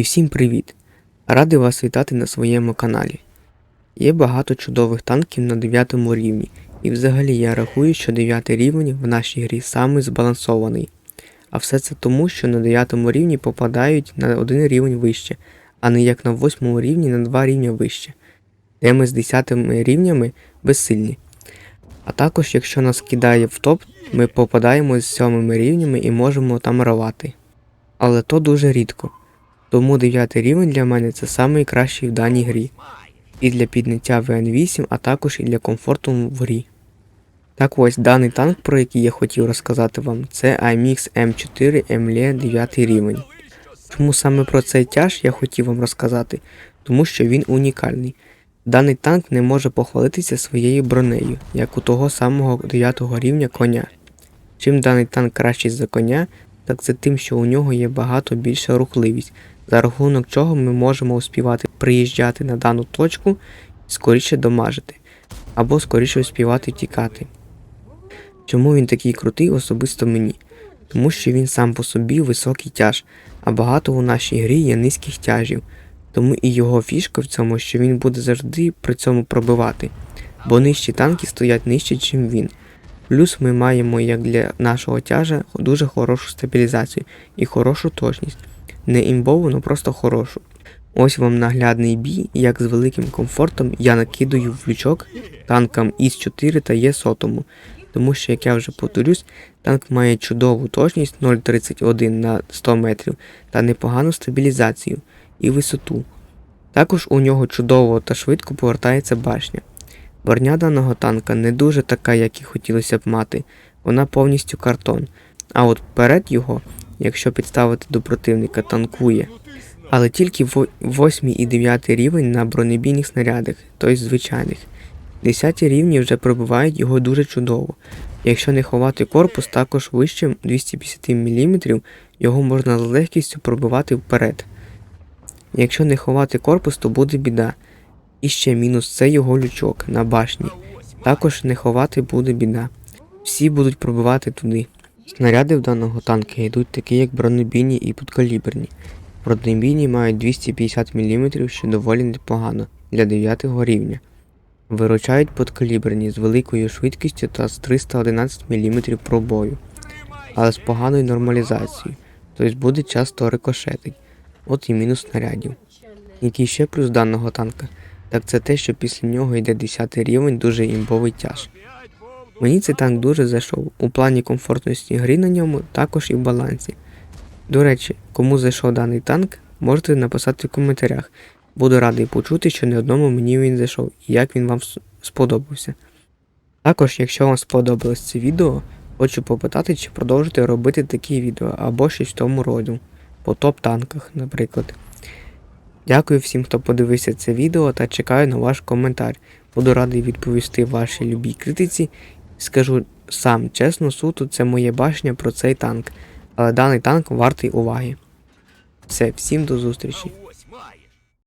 І всім привіт! Радий вас вітати на своєму каналі. Є багато чудових танків на 9 рівні, і взагалі я рахую, що 9 рівень в нашій грі самий збалансований. А все це тому, що на 9 рівні попадають на один рівень вище, а не як на 8 рівні на 2 рівня вище, де ми з 10 рівнями безсильні. А також, якщо нас кидає в топ, ми попадаємо з 7 рівнями і можемо там рвати. Але то дуже рідко. Тому 9 рівень для мене це найкращий в даній грі. І для підняття ВН8, а також і для комфорту в грі. Так ось даний танк, про який я хотів розказати вам, це IMX M4 MLE 9 рівень. Чому саме про цей тяж я хотів вам розказати? Тому що він унікальний. Даний танк не може похвалитися своєю бронею, як у того самого 9 рівня коня. Чим даний танк кращий за коня, так це тим, що у нього є багато більша рухливість, за рахунок чого ми можемо успівати приїжджати на дану точку скоріше домажити, або скоріше успівати втікати. Чому він такий крутий особисто мені? Тому що він сам по собі високий тяж, а багато у нашій грі є низьких тяжів. Тому і його фішка в цьому, що він буде завжди при цьому пробивати, бо нижчі танки стоять нижче, ніж він. Плюс ми маємо як для нашого тяжа дуже хорошу стабілізацію і хорошу точність. Не імбову, але просто хорошу. Ось вам наглядний бій, як з великим комфортом я накидаю в лючок танкам ІС-4 та Є100. Тому що, як я вже повторюсь, танк має чудову точність 0,31 на 100 метрів та непогану стабілізацію і висоту. Також у нього чудово та швидко повертається башня. Броня даного танка не дуже така, як і хотілося б мати, вона повністю картон. А от вперед його, якщо підставити до противника, танкує. Але тільки 8 і 9 рівень на бронебійних снарядах, тобто звичайних. 10 рівні вже пробивають його дуже чудово. Якщо не ховати корпус також вище 250 мм, його можна з легкістю пробивати вперед. Якщо не ховати корпус, то буде біда. І ще мінус це його лючок на башні. Також не ховати буде біда. Всі будуть пробивати туди. Снаряди в даного танка йдуть такі, як бронебійні і підкаліберні. Бронебійні мають 250 мм, що доволі непогано для 9 рівня. Виручають подкаліберні з великою швидкістю та з 311 мм пробою, але з поганою нормалізацією, тобто буде часто рикошетить. От і мінус снарядів. Який ще плюс даного танка, так це те, що після нього йде 10 рівень дуже імбовий тяж. Мені цей танк дуже зайшов. У плані комфортності гри на ньому, також і в балансі. До речі, кому зайшов даний танк, можете написати в коментарях. Буду радий почути, що не одному мені він зайшов і як він вам сподобався. Також, якщо вам сподобалось це відео, хочу попитати, чи продовжити робити такі відео або щось в тому роду, по топ-танках, наприклад. Дякую всім, хто подивився це відео та чекаю на ваш коментар. Буду радий відповісти вашій любій критиці. Скажу сам чесно, суто, це моє бачення про цей танк, але даний танк вартий уваги. Все, всім до зустрічі.